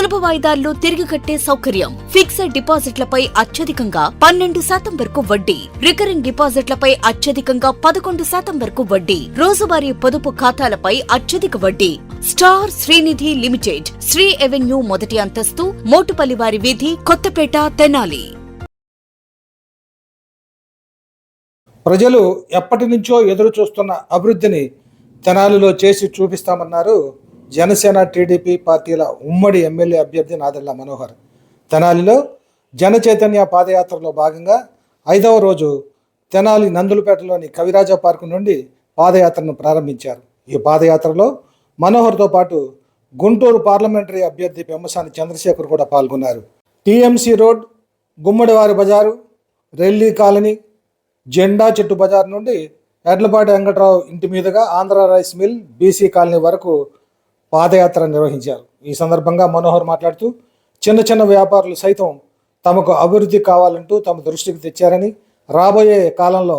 సులభ వాయిదాల్లో తిరిగి కట్టే సౌకర్యం. ఫిక్స్డ్ డిపాజిట్లపై అత్యధికంగా పన్నెండు శాతం వరకు వడ్డీ. రికరింగ్ డిపాజిట్లపై అత్యధికంగా పదకొండు శాతం వరకు వడ్డీ. రోజువారీ పొదుపు ఖాతాలపై అత్యధిక వడ్డీ. Star Srinidhi limited Sri avenue మొదటి అంతస్తు మోటుపల్లివారి వీధి కొత్తపేట తెనాలి. ప్రజలు ఎప్పటి నుంచో ఎదురు చూస్తున్న అభివృద్ధిని తెనాలిలో చేసి చూపిస్తామన్నారు జనసేన టీడీపీ పార్టీల ఉమ్మడి ఎమ్మెల్యే అభ్యర్థి నాదెళ్ళ మనోహర్. తెనాలిలో జన చైతన్య పాదయాత్రలో భాగంగా ఐదవ రోజు తెనాలి నందులపేటలోని కవిరాజా పార్కు నుండి పాదయాత్రను ప్రారంభించారు. ఈ పాదయాత్రలో మనోహర్తో పాటు గుంటూరు పార్లమెంటరీ అభ్యర్థి పెమ్మసాని చంద్రశేఖర్ కూడా పాల్గొన్నారు. టీఎంసీ రోడ్ గుమ్మడివారి బజారు రెల్లీ కాలనీ జెండా చెట్టు బజార్ నుండి ఎడ్లపాటి వెంకట్రావు ఇంటి మీదుగా Andhra rice mill BC colony వరకు పాదయాత్ర నిర్వహించారు. ఈ సందర్భంగా మనోహర్ మాట్లాడుతూ చిన్న చిన్న వ్యాపారులు సైతం తమకు అభివృద్ధి కావాలంటూ తమ దృష్టికి తెచ్చారని రాబోయే కాలంలో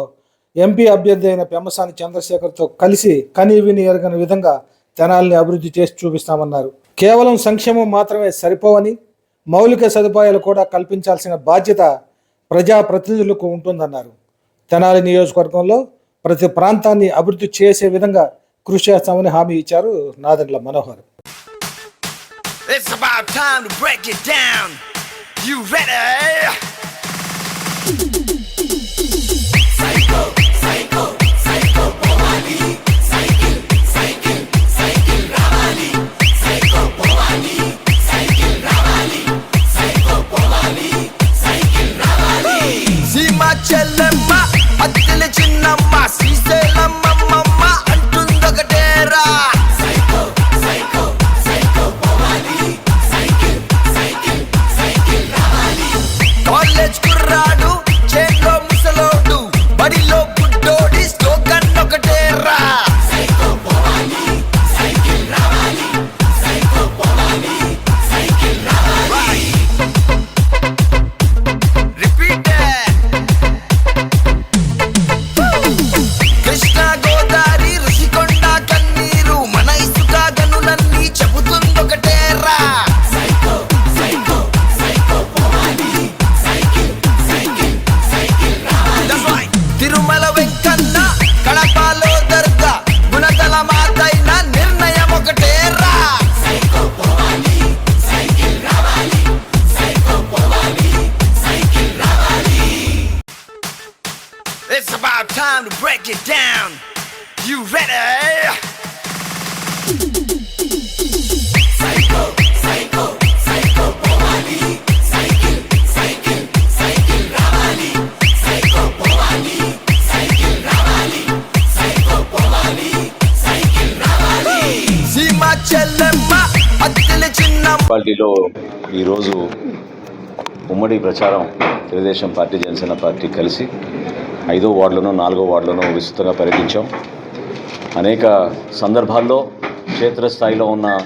ఎంపీ అభ్యర్థి అయిన పెమ్మసాని చంద్రశేఖర్తో కలిసి కని విని ఎరగని విధంగా తెనాలిని అభివృద్ధి చేసి చూపిస్తామన్నారు. కేవలం సంక్షేమం మాత్రమే సరిపోవని మౌలిక సదుపాయాలు కూడా కల్పించాల్సిన బాధ్యత ప్రజాప్రతినిధులకు ఉంటుందన్నారు. తెనాలి నియోజకవర్గంలో ప్రతి ప్రాంతాన్ని అభివృద్ధి చేసే విధంగా కృషి చేస్తామని హామీ ఇచ్చారు Nadendla Manohar It's about time to break it down. You ready? Time to break it down. You ready? మున్సిపాలిటీలో ఈరోజు ఉమ్మడి ప్రచారం తెలుగుదేశం పార్టీ జనసేన పార్టీ కలిసి ఐదో వార్డులను నాలుగో వార్డులను విస్తృతంగా పర్యటించాం. అనేక సందర్భాల్లో క్షేత్రస్థాయిలో ఉన్న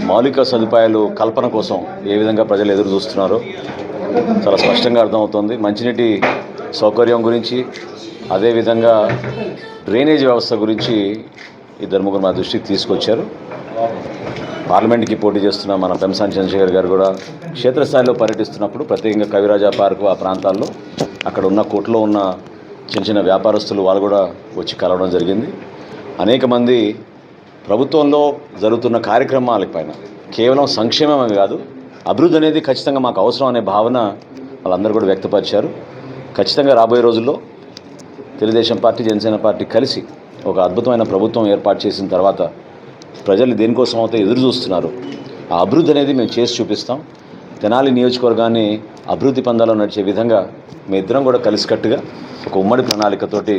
మౌలిక సదుపాయాలు కల్పన కోసం ఏ విధంగా ప్రజలు ఎదురు చూస్తున్నారో చాలా స్పష్టంగా అర్థమవుతుంది. మంచినీటి సౌకర్యం గురించి అదేవిధంగా డ్రైనేజ్ వ్యవస్థ గురించి ఇద్దరు ముగ్గురు మా దృష్టికి తీసుకొచ్చారు. పార్లమెంట్కి పోటీ చేస్తున్న మన పెంసాని చంద్రశేఖర్ గారు కూడా క్షేత్రస్థాయిలో పర్యటిస్తున్నప్పుడు ప్రత్యేకంగా కవిరాజా పార్కు ఆ ప్రాంతాల్లో అక్కడ ఉన్న కోట్లో ఉన్న చిన్న చిన్న వ్యాపారస్తులు వాళ్ళు కూడా వచ్చి కలవడం జరిగింది. అనేక మంది ప్రభుత్వంలో జరుగుతున్న కార్యక్రమాల పైన కేవలం సంక్షేమమే కాదు అభివృద్ధి అనేది ఖచ్చితంగా మాకు అవసరం అనే భావన వాళ్ళందరూ కూడా వ్యక్తపరిచారు. ఖచ్చితంగా రాబోయే రోజుల్లో తెలుగుదేశం పార్టీ జనసేన పార్టీ కలిసి ఒక అద్భుతమైన ప్రభుత్వం ఏర్పాటు చేసిన తర్వాత ప్రజలు దేనికోసం అయితే ఎదురు చూస్తున్నారు? ఆ అభివృద్ధి అనేది మేము చేసి చూపిస్తాం. తెనాలి నియోజకవర్గాన్ని అభివృద్ధి పందాలో నడిచే విధంగా మీ ఇద్దరం కూడా కలిసికట్టుగా ఒక ఉమ్మడి ప్రణాళికతోటి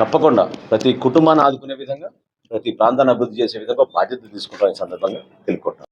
తప్పకుండా ప్రతి కుటుంబాన్ని ఆదుకునే విధంగా ప్రతి ప్రాంతాన్ని అభివృద్ధి చేసే విధంగా బాధ్యత తీసుకుంటాం ఈ సందర్భంగా తెలుపుకుంటాం